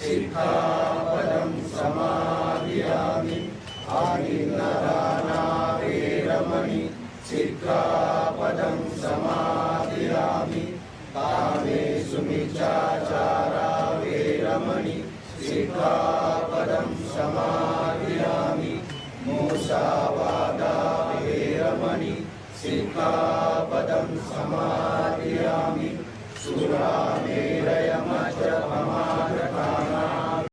सिक्खापदं समादयामि आदिनराणारे रमणि सिक्खापदं समादयामि कामे सुमिचाचारा वेरमणि सिक्खापदं समादयामि मूषावादा वेरमणि सिक्खापदं समा